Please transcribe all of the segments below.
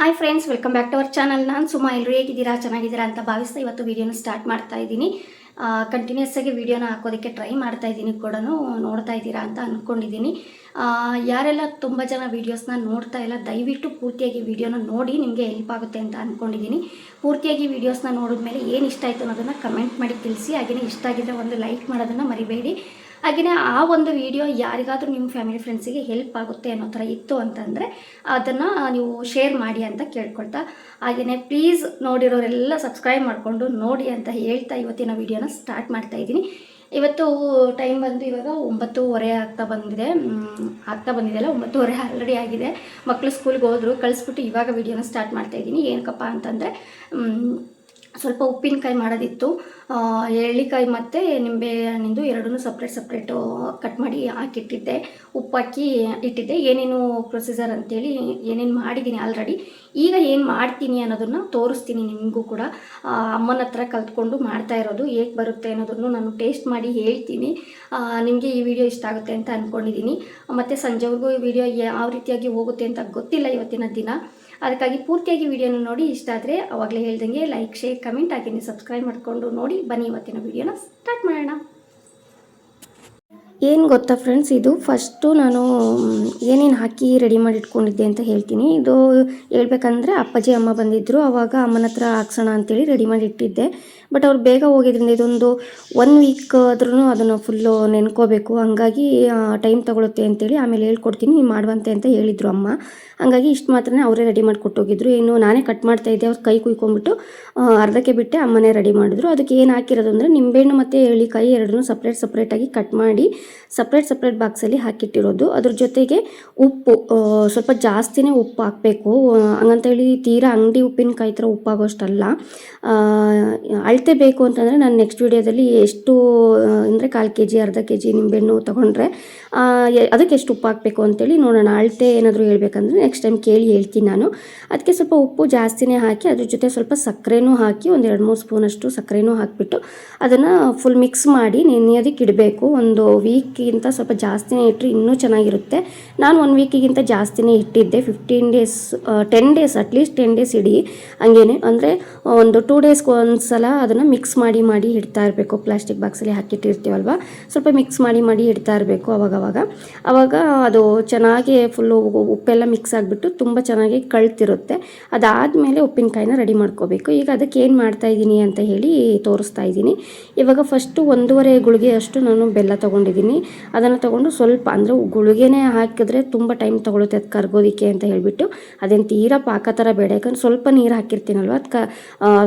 Hi friends welcome back to our channel ನಾನು ಸುಮಾ ಎಲ್ಲರೂ ಹೇಗಿದ್ದೀರಾ? ಚೆನ್ನಾಗಿದ್ದೀರಾ ಅಂತ ಭಾವಿಸ್ತಾ ಇವತ್ತು ವೀಡಿಯೋನ ಸ್ಟಾರ್ಟ್ ಮಾಡ್ತಾ ಇದ್ದೀನಿ. ಕಂಟಿನ್ಯೂಸ್ ಆಗಿ ವೀಡಿಯೋನ ಹಾಕೋದಕ್ಕೆ ಟ್ರೈ ಮಾಡ್ತಾ ಇದ್ದೀನಿ ಕೂಡ ನೋಡ್ತಾ ಇದ್ದೀರಾ ಅಂತ ಅಂದ್ಕೊಂಡಿದ್ದೀನಿ ಯಾರೆಲ್ಲ ತುಂಬ ಜನ ವೀಡಿಯೋಸ್ನ ನೋಡ್ತಾ ಇಲ್ಲ, ದಯವಿಟ್ಟು ಪೂರ್ತಿಯಾಗಿ ವೀಡಿಯೋನ ನೋಡಿ, ನಿಮಗೆ ಹೆಲ್ಪ್ ಆಗುತ್ತೆ ಅಂತ ಅಂದ್ಕೊಂಡಿದ್ದೀನಿ ಪೂರ್ತಿಯಾಗಿ ವೀಡಿಯೋಸ್ನ ನೋಡಿದ್ಮೇಲೆ ಏನು ಇಷ್ಟ ಆಯಿತು ಅನ್ನೋದನ್ನು ಕಮೆಂಟ್ ಮಾಡಿ ತಿಳಿಸಿ. ಹಾಗೆಯೇ ಇಷ್ಟ ಆಗಿದ್ದರೆ ಒಂದು ಲೈಕ್ ಮಾಡೋದನ್ನು ಮರಿಬೇಡಿ. ಹಾಗೆಯೇ ಆ ಒಂದು ವಿಡಿಯೋ ಯಾರಿಗಾದರೂ ನಿಮ್ಮ ಫ್ಯಾಮಿಲಿ ಫ್ರೆಂಡ್ಸಿಗೆ ಹೆಲ್ಪ್ ಆಗುತ್ತೆ ಅನ್ನೋ ಥರ ಇತ್ತು ಅಂತಂದರೆ ಅದನ್ನು ನೀವು ಶೇರ್ ಮಾಡಿ ಅಂತ ಕೇಳ್ಕೊಳ್ತಾ. ಹಾಗೆಯೇ ಪ್ಲೀಸ್ ನೋಡಿರೋರೆಲ್ಲ ಸಬ್ಸ್ಕ್ರೈಬ್ ಮಾಡಿಕೊಂಡು ನೋಡಿ ಅಂತ ಹೇಳ್ತಾ ಇವತ್ತಿನ ವಿಡಿಯೋನ ಸ್ಟಾರ್ಟ್ ಮಾಡ್ತಾ ಇದ್ದೀನಿ. ಇವತ್ತು ಟೈಮ್ ಬಂದು ಇವಾಗ ಒಂಬತ್ತೂವರೆ ಆಗ್ತಾ ಬಂದಿದೆ. ಆಗ್ತಾ ಬಂದಿದೆಯಲ್ಲ ಒಂಬತ್ತುವರೆ ಆಲ್ರೆಡಿ ಆಗಿದೆ. ಮಕ್ಕಳು ಸ್ಕೂಲ್ಗೆ ಹೋದ್ರು, ಕಳಿಸ್ಬಿಟ್ಟು ಇವಾಗ ವಿಡಿಯೋನ ಸ್ಟಾರ್ಟ್ ಮಾಡ್ತಾ ಇದ್ದೀನಿ. ಏನಕ್ಕಪ್ಪ ಅಂತಂದರೆ ಸ್ವಲ್ಪ ಉಪ್ಪಿನಕಾಯಿ ಮಾಡೋದಿತ್ತು. ಎಳ್ಳಿಕಾಯಿ ಮತ್ತು ನಿಂಬೆ ಹಣ್ಣಿಂದು ಎರಡನ್ನೂ ಸಪ್ರೇಟ್ ಸಪ್ರೇಟು ಕಟ್ ಮಾಡಿ ಹಾಕಿಟ್ಟಿದ್ದೆ. ಉಪ್ಪಾಕಿ ಇಟ್ಟಿದ್ದೆ. ಏನೇನು ಪ್ರೊಸೀಜರ್ ಅಂತೇಳಿ ಏನೇನು ಮಾಡಿದ್ದೀನಿ ಆಲ್ರೆಡಿ ಈಗ ಏನು ಮಾಡ್ತೀನಿ ಅನ್ನೋದನ್ನು ತೋರಿಸ್ತೀನಿ ನಿಮಗೂ ಕೂಡ. ಅಮ್ಮನ ಹತ್ರ ಕಲ್ತ್ಕೊಂಡು ಮಾಡ್ತಾ ಇರೋದು ಹೇಗೆ ಬರುತ್ತೆ ಅನ್ನೋದನ್ನು ನಾನು ಟೇಸ್ಟ್ ಮಾಡಿ ಹೇಳ್ತೀನಿ. ನಿಮಗೆ ಈ ವಿಡಿಯೋ ಇಷ್ಟ ಆಗುತ್ತೆ ಅಂತ ಅಂದ್ಕೊಂಡಿದ್ದೀನಿ ಮತ್ತು ಸಂಜೆವರೆಗೂ ಈ ವಿಡಿಯೋ ಯಾವ ರೀತಿಯಾಗಿ ಹೋಗುತ್ತೆ ಅಂತ ಗೊತ್ತಿಲ್ಲ ಇವತ್ತಿನ ದಿನ. ಅದಕ್ಕಾಗಿ ಪೂರ್ತಿಯಾಗಿ ವಿಡಿಯೋನ ನೋಡಿ ಇಷ್ಟ ಆದರೆ ಅವಾಗಲೇ ಹೇಳ್ದಂಗೆ ಲೈಕ್ ಶೇರ್ ಕಮೆಂಟ್ ನೀವು ಸಬ್ಸ್ಕ್ರೈಬ್ ಮಾಡಿಕೊಂಡು ನೋಡಿ ಬನ್ನಿ ಇವತ್ತಿನ ವಿಡಿಯೋನ ಸ್ಟಾರ್ಟ್ ಮಾಡೋಣ. ಏನು ಗೊತ್ತಾ ಫ್ರೆಂಡ್ಸ್ ಇದು ಫಸ್ಟು ನಾನು ಏನೇನು ಹಾಕಿ ರೆಡಿ ಮಾಡಿ ಇಟ್ಕೊಂಡಿದ್ದೆ ಅಂತ ಹೇಳ್ತೀನಿ. ಇದು ಹೇಳ್ಬೇಕಂದ್ರೆ ಅಪ್ಪಾಜಿ ಅಮ್ಮ ಬಂದಿದ್ದರು ಅವಾಗ ಅಮ್ಮನ ಹತ್ರ ಹಾಕ್ಸೋಣ ಅಂತೇಳಿ ರೆಡಿ ಮಾಡಿ ಇಟ್ಟಿದ್ದೆ. ಬಟ್ ಅವ್ರು ಬೇಗ ಹೋಗಿದ್ರಿಂದ ಇದೊಂದು ಒನ್ ವೀಕ್ ಆದ್ರೂ ಅದನ್ನು ಫುಲ್ಲು ನೆನ್ಕೋಬೇಕು. ಹಂಗಾಗಿ ಟೈಮ್ ತಗೊಳುತ್ತೆ ಅಂತೇಳಿ ಆಮೇಲೆ ಹೇಳ್ಕೊಡ್ತೀನಿ. ಮಾಡುವಂತೆ ಅಂತ ಹೇಳಿದರು ಅಮ್ಮ. ಹಂಗಾಗಿ ಇಷ್ಟು ಮಾತ್ರನೇ ಅವರೇ ರೆಡಿ ಮಾಡಿ ಕೊಟ್ಟೋಗಿದ್ರು. ಇನ್ನು ನಾನೇ ಕಟ್ ಮಾಡ್ತಾ ಇದ್ದೆ. ಅವ್ರು ಕೈ ಕುಯ್ಕೊಂಬಿಟ್ಟು ಅರ್ಧಕ್ಕೆ ಬಿಟ್ಟೆ ಅಮ್ಮನೇ ರೆಡಿ ಮಾಡಿದ್ರು. ಅದಕ್ಕೆ ಏನು ಹಾಕಿರೋದು ಅಂದರೆ ನಿಂಬೆಹಣ್ಣು ಮತ್ತು ಎಳ್ಳಿಕಾಯಿ ಎರಡನ್ನೂ ಸಪ್ರೇಟ್ ಸಪ್ರೇಟಾಗಿ ಕಟ್ ಮಾಡಿ ಸಪ್ರೇಟ್ ಸಪ್ರೇಟ್ ಬಾಕ್ಸಲ್ಲಿ ಹಾಕಿಟ್ಟಿರೋದು. ಅದ್ರ ಜೊತೆಗೆ ಉಪ್ಪು ಸ್ವಲ್ಪ ಜಾಸ್ತಿನೇ ಉಪ್ಪು ಹಾಕಬೇಕು. ಹಂಗಂತೇಳಿ ತೀರಾ ಅಂಗಡಿ ಉಪ್ಪಿನಕಾಯಿ ಥರ ಉಪ್ಪಾಗೋಷ್ಟಲ್ಲ. ಆ, ಅಳತೆ ಬೇಕು ಅಂತಂದರೆ ನಾನು ನೆಕ್ಸ್ಟ್ ವಿಡಿಯೋದಲ್ಲಿ ಎಷ್ಟು ಅಂದರೆ ಕಾಲು ಕೆ ಜಿ ಅರ್ಧ ಕೆ ಜಿ ನಿಂಬೆಹಣ್ಣು ತೊಗೊಂಡ್ರೆ ಅದಕ್ಕೆ ಎಷ್ಟು ಉಪ್ಪು ಹಾಕಬೇಕು ಅಂತೇಳಿ ನೋಡೋಣ. ಅಳತೆ ಏನಾದರೂ ಹೇಳ್ಬೇಕಂದ್ರೆ ನೆಕ್ಸ್ಟ್ ಟೈಮ್ ಕೇಳಿ ಹೇಳ್ತೀನಿ ನಾನು. ಅದಕ್ಕೆ ಸ್ವಲ್ಪ ಉಪ್ಪು ಜಾಸ್ತಿನೇ ಹಾಕಿ, ಅದ್ರ ಜೊತೆ ಸ್ವಲ್ಪ ಸಕ್ಕರೆನೂ ಹಾಕಿ, ಒಂದು ಎರಡು ಮೂರು ಸ್ಪೂನಷ್ಟು ಸಕ್ಕರೆನೂ ಹಾಕಿಬಿಟ್ಟು ಅದನ್ನು ಫುಲ್ ಮಿಕ್ಸ್ ಮಾಡಿ ನೆನೆಯೋದಕ್ಕೆ ಇಡಬೇಕು. ಒಂದು ವೀಕ್ಗಿಂತ ಸ್ವಲ್ಪ ಜಾಸ್ತಿನೇ ಇಟ್ಟರೆ ಇನ್ನೂ ಚೆನ್ನಾಗಿರುತ್ತೆ. ನಾನು ಒನ್ ವೀಕಿಗಿಂತ ಜಾಸ್ತಿನೇ ಇಟ್ಟಿದ್ದೆ. Fifteen days ten days at least ten days ಇಡಿ. ಹಂಗೇನೆ, ಅಂದರೆ ಒಂದು ಟೂ ಡೇಸ್ಗೆ ಒಂದು ಸಲ ಅದನ್ನು ಮಿಕ್ಸ್ ಮಾಡಿ ಮಾಡಿ ಇಡ್ತಾ ಇರಬೇಕು. ಪ್ಲಾಸ್ಟಿಕ್ ಬಾಕ್ಸಲ್ಲಿ ಹಾಕಿಟ್ಟಿರ್ತೀವಲ್ವ? ಸ್ವಲ್ಪ ಮಿಕ್ಸ್ ಮಾಡಿ ಮಾಡಿ ಇಡ್ತಾ ಇರಬೇಕು ಅವಾಗವಾಗ. ಅವಾಗ ಅದು ಚೆನ್ನಾಗಿ ಫುಲ್ಲು ಉಪ್ಪೆಲ್ಲ ಮಿಕ್ಸ್ ಆಗಿಬಿಟ್ಟು ತುಂಬ ಚೆನ್ನಾಗಿ ಕಳ್ತಿರುತ್ತೆ. ಅದಾದಮೇಲೆ ಉಪ್ಪಿನಕಾಯಿನ ರೆಡಿ ಮಾಡ್ಕೋಬೇಕು. ಈಗ ಅದಕ್ಕೆ ಏನು ಮಾಡ್ತಾ ಇದ್ದೀನಿ ಅಂತ ಹೇಳಿ ತೋರಿಸ್ತಾ ಇದ್ದೀನಿ. ಇವಾಗ ಫಸ್ಟು ಒಂದೂವರೆ ಗುಳಿಗೆ ಅಷ್ಟು ನಾನು ಬೆಲ್ಲ ತೊಗೊಂಡಿದ್ದೀನಿ. ಅದನ್ನು ತೊಗೊಂಡು ಸ್ವಲ್ಪ ಅಂದರೆ ಗುಳಿಗೆನೇ ಹಾಕಿದ್ರೆ ತುಂಬ ಟೈಮ್ ತೊಗೊಳುತ್ತೆ ಅದು ಕರ್ಗೋದಿಕ್ಕೆ ಅಂತ ಹೇಳಿಬಿಟ್ಟು. ಅದೇನು ತೀರಾ ಪಾಕ ಥರ ಬೇಡ. ಯಾಕಂದ್ರೆ ಸ್ವಲ್ಪ ನೀರು ಹಾಕಿರ್ತೀನಲ್ವ? ಅದಕ್ಕೆ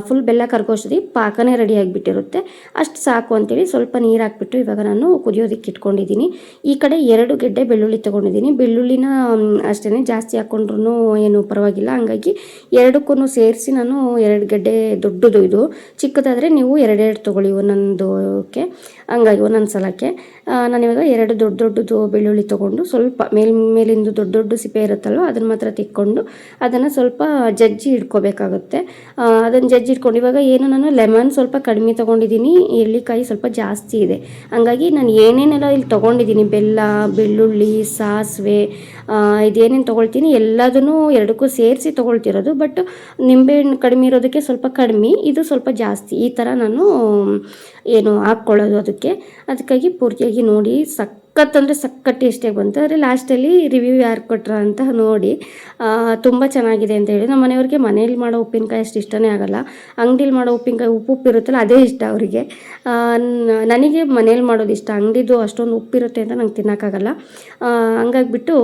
ಫುಲ್ ಬೆಲ್ಲ ಕರ್ಗೋಷ್ಟದಿ ಪಾಕನೇ ರೆಡಿ ಆಗಿಬಿಟ್ಟಿರುತ್ತೆ. ಅಷ್ಟು ಸಾಕು ಅಂತೇಳಿ ಸ್ವಲ್ಪ ನೀರು ಹಾಕ್ಬಿಟ್ಟು ಇವಾಗ ನಾನು ಕುದಿಯೋದಕ್ಕೆ ಇಟ್ಕೊಂಡಿದ್ದೀನಿ. ಈ ಕಡೆ ಎರಡು ಗೆಡ್ಡೆ ಬೆಳ್ಳುಳ್ಳಿ ತೊಗೊಂಡಿದ್ದೀನಿ. ಬೆಳ್ಳುಳ್ಳಿನ ಅಷ್ಟೇ ಜಾಸ್ತಿ ಹಾಕ್ಕೊಂಡ್ರು ಏನು ಪರವಾಗಿಲ್ಲ. ಹಂಗಾಗಿ ಎರಡಕ್ಕೂ ಸೇರಿಸಿ ನಾನು ಎರಡು ಗೆಡ್ಡೆ ದೊಡ್ಡದು ಇದು. ಚಿಕ್ಕದಾದರೆ ನೀವು ಎರಡೆರಡು ತೊಗೊಳ್ಳಿ ಒಂದೊಂದಕ್ಕೆ. ಹಂಗಾಗಿ ಒಂದೊಂದು ಸಲಕ್ಕೆ. ನಾನು ನಾನಿವಾಗ ಎರಡು ದೊಡ್ಡ ದೊಡ್ಡದು ಬೆಳ್ಳುಳ್ಳಿ ತೊಗೊಂಡು ಸ್ವಲ್ಪ ಮೇಲ್, ಮೇಲಿಂದ ದೊಡ್ಡ ದೊಡ್ಡ ಸಿಪೆ ಇರುತ್ತಲ್ವ, ಅದನ್ನು ಮಾತ್ರ ತಿಕ್ಕೊಂಡು ಅದನ್ನು ಸ್ವಲ್ಪ ಜಜ್ಜಿ ಇಟ್ಕೋಬೇಕಾಗುತ್ತೆ. ಅದನ್ನು ಜಜ್ಜಿ ಇಟ್ಕೊಂಡು ಇವಾಗ ಏನು ನಾನು ಲೆಮನ್ ಸ್ವಲ್ಪ ಕಡಿಮೆ ತೊಗೊಂಡಿದ್ದೀನಿ. ಎಳ್ಳಿಕಾಯಿ ಸ್ವಲ್ಪ ಜಾಸ್ತಿ ಇದೆ. ಹಂಗಾಗಿ ನಾನು ಏನೇನೆಲ್ಲ ಇಲ್ಲಿ ತೊಗೊಂಡಿದ್ದೀನಿ. ಬೆಲ್ಲ, ಬೆಳ್ಳುಳ್ಳಿ, ಸಾಸಿವೆ ಇದೇನೇನು ತೊಗೊಳ್ತೀನಿ. ಎಲ್ಲದನ್ನು ಎರಡಕ್ಕೂ ಸೇರಿಸಿ ತೊಗೊಳ್ತಿರೋದು. ಬಟ್ ನಿಂಬೆಹಣ್ಣು ಕಡಿಮೆ ಇರೋದಕ್ಕೆ ಸ್ವಲ್ಪ ಕಡಿಮೆ. ಇದು ಸ್ವಲ್ಪ ಜಾಸ್ತಿ. ಈ ಥರ ನಾನು, ಏನು ಹಾಕ್ಕೊಳ್ಳೋದು ಅದಕ್ಕೆ. ಅದಕ್ಕಾಗಿ ಪೂರ್ತಿಯಾಗಿ ನೋಡಿ ಸಖತ್ ಅಂದರೆ ಸಖತ್ ಟೇಸ್ಟಿಯಾಗಿ ಬಂತು. ಆದರೆ ಲಾಸ್ಟಲ್ಲಿ ರಿವ್ಯೂ ಯಾರು ಕೊಟ್ರ ಅಂತ ನೋಡಿ ತುಂಬ ಚೆನ್ನಾಗಿದೆ ಅಂತ ಹೇಳಿ. ನಮ್ಮ ಮನೆಯವ್ರಿಗೆ ಮನೇಲಿ ಮಾಡೋ ಉಪ್ಪಿನಕಾಯಿ ಅಷ್ಟು ಇಷ್ಟನೇ ಆಗಲ್ಲ. ಅಂಗಡಿಲಿ ಮಾಡೋ ಉಪ್ಪಿನಕಾಯಿ ಉಪ್ಪು ಉಪ್ಪು ಇರುತ್ತಲ್ಲ, ಅದೇ ಇಷ್ಟ ಅವರಿಗೆ. ನನಗೆ ಮನೇಲಿ ಮಾಡೋದು ಇಷ್ಟ. ಅಂಗಡಿದು ಅಷ್ಟೊಂದು ಉಪ್ಪಿರುತ್ತೆ ಅಂತ ನಂಗೆ ತಿನ್ನೋಕ್ಕಾಗಲ್ಲ ಹಂಗಾಗಿಬಿಟ್ಟು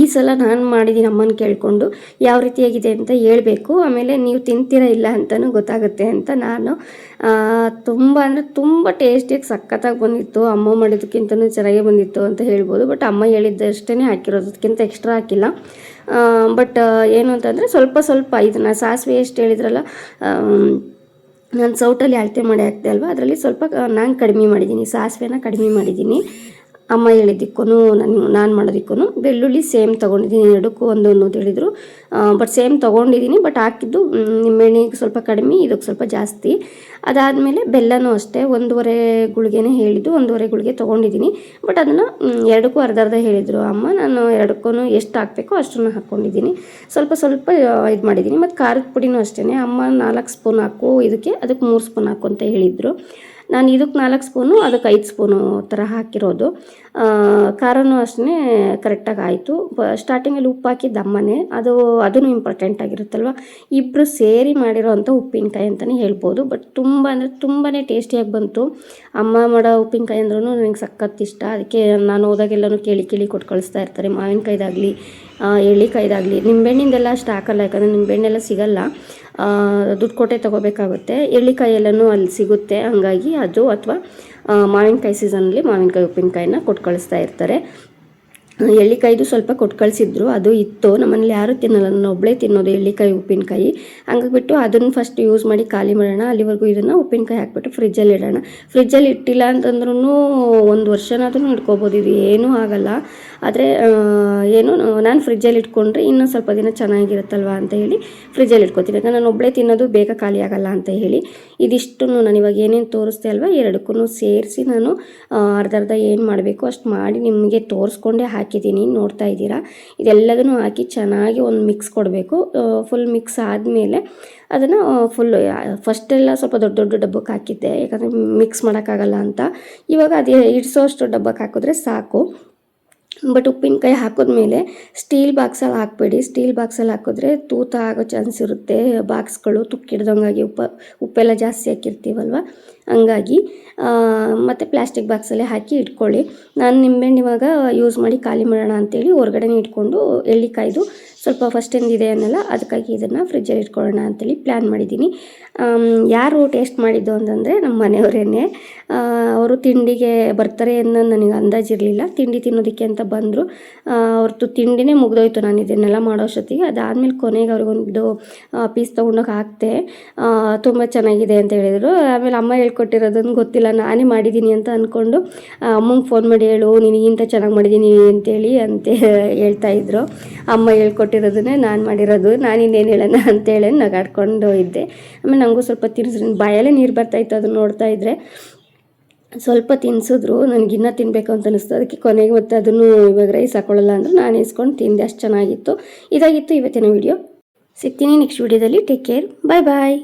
ಈ ಸಲ ನಾನು ಮಾಡಿದ್ದೀನಿ ಅಮ್ಮನ ಕೇಳಿಕೊಂಡು ಯಾವ ರೀತಿಯಾಗಿದೆ ಅಂತ ಹೇಳಬೇಕು. ಆಮೇಲೆ ನೀವು ತಿಂತೀರಾ ಇಲ್ಲ ಅಂತಲೂ ಗೊತ್ತಾಗುತ್ತೆ ಅಂತ ನಾನು ತುಂಬ ಅಂದರೆ ತುಂಬ ಟೇಸ್ಟಿಯಾಗಿ ಸಖತ್ತಾಗಿ ಬಂದಿತ್ತು. ಅಮ್ಮ ಮಾಡಿದ್ದಕ್ಕಿಂತಲೂ ಚೆನ್ನಾಗೇ ಬಂದಿತ್ತು ಅಂತ ಹೇಳ್ಬೋದು. ಬಟ್ ಅಮ್ಮ ಹೇಳಿದ್ದಷ್ಟೇ ಹಾಕಿರೋದು ಅದಕ್ಕಿಂತ ಎಕ್ಸ್ಟ್ರಾ ಹಾಕಿಲ್ಲ ಬಟ್ ಏನು ಅಂತಂದರೆ ಸ್ವಲ್ಪ ಸ್ವಲ್ಪ ಇದನ್ನು ಸಾಸಿವೆ ಎಷ್ಟು ಹೇಳಿದ್ರಲ್ಲ ನಾನು ಸೌಟಲ್ಲಿ ಅಳತೆ ಮಾಡಿ ಹಾಕ್ತೆ ಅಲ್ವಾ, ಅದರಲ್ಲಿ ಸ್ವಲ್ಪ ನಾನು ಕಡಿಮೆ ಮಾಡಿದ್ದೀನಿ ಸಾಸಿವೆನ ಕಡಿಮೆ ಮಾಡಿದ್ದೀನಿ ಅಮ್ಮ ಹೇಳಿದ್ದಕ್ಕೂ ನಾನು ನಾನು ಮಾಡೋದಕ್ಕೂ ಬೆಳ್ಳುಳ್ಳಿ ಸೇಮ್ ತೊಗೊಂಡಿದ್ದೀನಿ, ಎರಡಕ್ಕೂ ಒಂದು ಅಂತ ಹೇಳಿದರು. ಬಟ್ ಸೇಮ್ ತೊಗೊಂಡಿದ್ದೀನಿ ಬಟ್ ಹಾಕಿದ್ದು ನಿಂಬೆಣ್ಣೆಗೆ ಸ್ವಲ್ಪ ಕಡಿಮೆ, ಇದಕ್ಕೆ ಸ್ವಲ್ಪ ಜಾಸ್ತಿ. ಅದಾದಮೇಲೆ ಬೆಲ್ಲನೂ ಅಷ್ಟೇ, ಒಂದೂವರೆ ಗುಳಿಗೆನೇ ಹೇಳಿದ್ದು, ಒಂದೂವರೆ ಗುಳಿಗೆ ತೊಗೊಂಡಿದ್ದೀನಿ. ಬಟ್ ಅದನ್ನು ಎರಡಕ್ಕೂ ಅರ್ಧ ಅರ್ಧ ಹೇಳಿದರು. ಅಮ್ಮ, ನಾನು ಎರಡಕ್ಕೂ ಎಷ್ಟು ಹಾಕಬೇಕೋ ಅಷ್ಟನ್ನು ಹಾಕ್ಕೊಂಡಿದ್ದೀನಿ ಸ್ವಲ್ಪ ಸ್ವಲ್ಪ ಇದು ಮಾಡಿದ್ದೀನಿ. ಮತ್ತು ಖಾರದ ಪುಡಿನೂ ಅಷ್ಟೇ ಅಮ್ಮ ನಾಲ್ಕು ಸ್ಪೂನ್ ಹಾಕು, ಇದಕ್ಕೆ ಅದಕ್ಕೆ ಮೂರು ಸ್ಪೂನ್ ಹಾಕು ಅಂತ ಹೇಳಿದರು. ನಾನು ಇದಕ್ಕೆ ನಾಲ್ಕು ಸ್ಪೂನು ಅದಕ್ಕೆ ಐದು ಸ್ಪೂನು ಥರ ಹಾಕಿರೋದು. ಖಾರನೂ ಅಷ್ಟೇ ಕರೆಕ್ಟಾಗಿ ಆಯಿತು. ಸ್ಟಾರ್ಟಿಂಗಲ್ಲಿ ಉಪ್ಪು ಹಾಕಿ ಅಮ್ಮನೇ ಅದು ಅದೂ ಇಂಪಾರ್ಟೆಂಟ್ ಆಗಿರುತ್ತಲ್ವ? ಇಬ್ಬರು ಸೇರಿ ಮಾಡಿರೋ ಅಂಥ ಉಪ್ಪಿನಕಾಯಿ ಅಂತಲೇ ಹೇಳ್ಬೋದು. ಬಟ್ ತುಂಬ ಅಂದರೆ ತುಂಬಾ ಟೇಸ್ಟಿಯಾಗಿ ಬಂತು. ಅಮ್ಮ ಮಾಡೋ ಉಪ್ಪಿನಕಾಯಿ ಅಂದ್ರೂ ನನಗೆ ಸಖತ್ ಇಷ್ಟ. ಅದಕ್ಕೆ ನಾನು ಹೋದಾಗೆಲ್ಲನೂ ಕೇಳಿ ಕೇಳಿ ಕೊಟ್ಟು ಕಳಿಸ್ತಾ ಇರ್ತಾರೆ. ಮಾವಿನಕಾಯ್ದಾಗಲಿ ಎಳ್ಳಿಕಾಯ್ದಾಗಲಿ. ನಿಂಬೆಹಣ್ಣಿಂದೆಲ್ಲ ಅಷ್ಟು ಹಾಕಲ್ಲ ಯಾಕಂದರೆ ನಿಂಬೆಹಣ್ಣೆಲ್ಲ ಸಿಗಲ್ಲ. ದುಡ್ಡು ಕೊಟ್ಟೆ ತೊಗೋಬೇಕಾಗುತ್ತೆ. ಎಳ್ಳಿಕಾಯಿ ಎಲ್ಲನೂ ಅಲ್ಲಿ ಸಿಗುತ್ತೆ. ಹಂಗಾಗಿ ಅದು ಅಥವಾ ಮಾವಿನಕಾಯಿ ಸೀಸನಲ್ಲಿ ಮಾವಿನಕಾಯಿ ಉಪ್ಪಿನಕಾಯಿನ ಕೊಟ್ಟು ಕಳಿಸ್ತಾ ಇರ್ತಾರೆ. ಎಳ್ಳಿಕಾಯ್ದು ಸ್ವಲ್ಪ ಕೊಟ್ಟು ಕಳಿಸಿದ್ರು. ಅದು ಇತ್ತು. ನಮ್ಮನೇಲಿ ಯಾರೂ ತಿನ್ನಲ್ಲ. ನಾನು ಒಬ್ಬಳೇ ತಿನ್ನೋದು ಎಳ್ಳಿಕಾಯಿ, ಉಪ್ಪಿನಕಾಯಿ. ಹಂಗಾಗ್ಬಿಟ್ಟು ಅದನ್ನು ಫಸ್ಟ್ ಯೂಸ್ ಮಾಡಿ ಖಾಲಿ ಮಾಡೋಣ. ಅಲ್ಲಿವರೆಗೂ ಇದನ್ನು ಉಪ್ಪಿನಕಾಯಿ ಹಾಕ್ಬಿಟ್ಟು ಫ್ರಿಜ್ಜಲ್ಲಿ ಇಡೋಣ. ಫ್ರಿಜ್ಜಲ್ಲಿ ಇಟ್ಟಿಲ್ಲ ಅಂತಂದ್ರೂ ಒಂದು ವರ್ಷನಾದ್ರೂ ಇಟ್ಕೋಬೋದು ಇದು ಏನೂ ಆಗಲ್ಲ. ಆದರೆ ಏನು, ನಾನು ಫ್ರಿಜ್ಜಲ್ಲಿ ಇಟ್ಕೊಂಡ್ರೆ ಇನ್ನೂ ಸ್ವಲ್ಪ ದಿನ ಚೆನ್ನಾಗಿರುತ್ತಲ್ವ ಅಂತ ಹೇಳಿ ಫ್ರಿಜ್ಜಲ್ಲಿ ಇಟ್ಕೊತೀನಿ. ಯಾಕಂದ್ರೆ ನಾನು ಒಬ್ಬಳೇ ತಿನ್ನೋದು ಬೇಗ ಖಾಲಿ ಆಗಲ್ಲ ಅಂತ ಹೇಳಿ. ಇದಿಷ್ಟು ನಾನು ಇವಾಗ ಏನೇನು ತೋರಿಸ್ದೆ ಅಲ್ವಾ ಎರಡಕ್ಕೂ ಸೇರಿಸಿ ನಾನು ಅರ್ಧ ಅರ್ಧ ಏನು ಮಾಡಬೇಕು ಅಷ್ಟು ಮಾಡಿ ನಿಮಗೆ ತೋರಿಸ್ಕೊಂಡೇ ಹಾಕಿದ್ದೀನಿ, ನೋಡ್ತಾ ಇದ್ದೀರಾ? ಇದೆಲ್ಲದನ್ನು ಹಾಕಿ ಚೆನ್ನಾಗಿ ಒಂದು ಮಿಕ್ಸ್ ಕೊಡಬೇಕು. ಫುಲ್ ಮಿಕ್ಸ್ ಆದಮೇಲೆ ಅದನ್ನು ಫುಲ್ ಫಸ್ಟೆಲ್ಲ ಸ್ವಲ್ಪ ದೊಡ್ಡ ದೊಡ್ಡ ಡಬ್ಬಕ್ಕೆ ಹಾಕಿದ್ದೆ. ಯಾಕಂದರೆ ಮಿಕ್ಸ್ ಮಾಡೋಕ್ಕಾಗಲ್ಲ ಅಂತ. ಇವಾಗ ಅದು ಇಡಿಸೋಷ್ಟು ಡಬ್ಬಕ್ಕೆ ಹಾಕಿದ್ರೆ ಸಾಕು. ಬಟ್ ಉಪ್ಪಿನಕಾಯಿ ಹಾಕಿದ್ಮೇಲೆ ಸ್ಟೀಲ್ ಬಾಕ್ಸಲ್ಲಿ ಹಾಕಬೇಡಿ. ಸ್ಟೀಲ್ ಬಾಕ್ಸಲ್ಲಿ ಹಾಕಿದ್ರೆ ತೂತ ಆಗೋ ಚಾನ್ಸ್ ಇರುತ್ತೆ ಬಾಕ್ಸ್ಗಳು ತುಕ್ಕಿಡ್ದಂಗಾಗಿ ಉಪ್ಪು ಉಪ್ಪೆಲ್ಲ ಜಾಸ್ತಿ ಹಾಕಿರ್ತೀವಲ್ವ? ಹಂಗಾಗಿ ಮತ್ತು ಪ್ಲಾಸ್ಟಿಕ್ ಬಾಕ್ಸಲ್ಲೇ ಹಾಕಿ ಇಟ್ಕೊಳ್ಳಿ. ನಾನು ನಿಂಬೆಹಣ್ಣು ಇವಾಗ ಯೂಸ್ ಮಾಡಿ ಖಾಲಿ ಮಾಡೋಣ ಅಂತೇಳಿ ಹೊರ್ಗಡೆನೇ ಇಟ್ಕೊಂಡು ಎಳ್ಳಿಕಾಯ್ದು ಸ್ವಲ್ಪ ಫಸ್ಟ್ ಇದೆ ಅನ್ನಲ್ಲ, ಅದಕ್ಕಾಗಿ ಇದನ್ನು ಫ್ರಿಜ್ಜಲ್ಲಿ ಇಟ್ಕೊಳ್ಳೋಣ ಅಂತೇಳಿ ಪ್ಲ್ಯಾನ್ ಮಾಡಿದ್ದೀನಿ. ಯಾರು ಟೇಸ್ಟ್ ಮಾಡಿದ್ದು ಅಂತಂದರೆ ನಮ್ಮ ಮನೆಯವರೇನೆ. ಅವರು ತಿಂಡಿಗೆ ಬರ್ತಾರೆ ಅನ್ನೋ ನನಗೆ ಅಂದಾಜಿರಲಿಲ್ಲ ತಿಂಡಿ ತಿನ್ನೋದಕ್ಕೆ ಅಂತ ಬಂದರು. ಅವ್ರದ್ದು ತಿಂಡಿನೇ ಮುಗ್ದೋಯ್ತು ನಾನು ಇದನ್ನೆಲ್ಲ ಮಾಡೋಷ್ಟೊತ್ತಿಗೆ ಅದಾದಮೇಲೆ ಕೊನೆಗೆ ಅವ್ರಿಗೊಂದು ಪೀಸ್ ತೊಗೊಂಡೋಗಿ ಹಾಕ್ತೆ ತುಂಬ ಚೆನ್ನಾಗಿದೆ ಅಂತ ಹೇಳಿದರು. ಆಮೇಲೆ ಅಮ್ಮ ಹೇಳ್ಕೊಟ್ಟಿರೋದನ್ನು ಗೊತ್ತಿಲ್ಲ. ನಾನೇ ಮಾಡಿದ್ದೀನಿ ಅಂತ ಅಂದ್ಕೊಂಡು ಅಮ್ಮಂಗೆ ಫೋನ್ ಮಾಡಿ ಹೇಳು ನಿನಗಿಂತ ಚೆನ್ನಾಗಿ ಮಾಡಿದ್ದೀನಿ ಅಂತೇಳಿ ಅಂತ ಹೇಳ್ತಾ ಇದ್ರು. ಅಮ್ಮ ಹೇಳ್ಕೊಟ್ಟಿರೋದನ್ನೇ ನಾನು ಮಾಡಿರೋದು, ನಾನು ಇನ್ನೇನು ಹೇಳೋಣ ಅಂತೇಳಿ ನಗಾಡ್ಕೊಂಡು ಇದ್ದೆ. ಆಮೇಲೆ ನನಗೂ ಸ್ವಲ್ಪ ತಿನ್ನಿಸ್ರಿ ಬಾಯಲ್ಲೇ ನೀರು ಬರ್ತಾಯಿತ್ತು ಅದನ್ನು ನೋಡ್ತಾ ಇದ್ದರೆ ಸ್ವಲ್ಪ ತಿನ್ಸಿದ್ರು ನನಗಿನ್ನ ತಿನ್ನಬೇಕು ಅಂತ ಅನಿಸ್ತು. ಅದಕ್ಕೆ ಕೊನೆಗೆ ಮತ್ತೆ ಅದನ್ನು ಇವಾಗ ರೈಸ್ ಹಾಕೊಳ್ಳಲ್ಲ ಅಂದರೆ ನಾನು ಇಸ್ಕೊಂಡು ತಿಂದೆ, ಅಷ್ಟು ಚೆನ್ನಾಗಿತ್ತು. ಇದಾಗಿತ್ತು ಇವತ್ತಿನ ವಿಡಿಯೋ. ಸಿಗ್ತೀನಿ ನೆಕ್ಸ್ಟ್ ವಿಡಿಯೋದಲ್ಲಿ. ಟೇಕ್ ಕೇರ್ ಬಾಯ್ ಬಾಯ್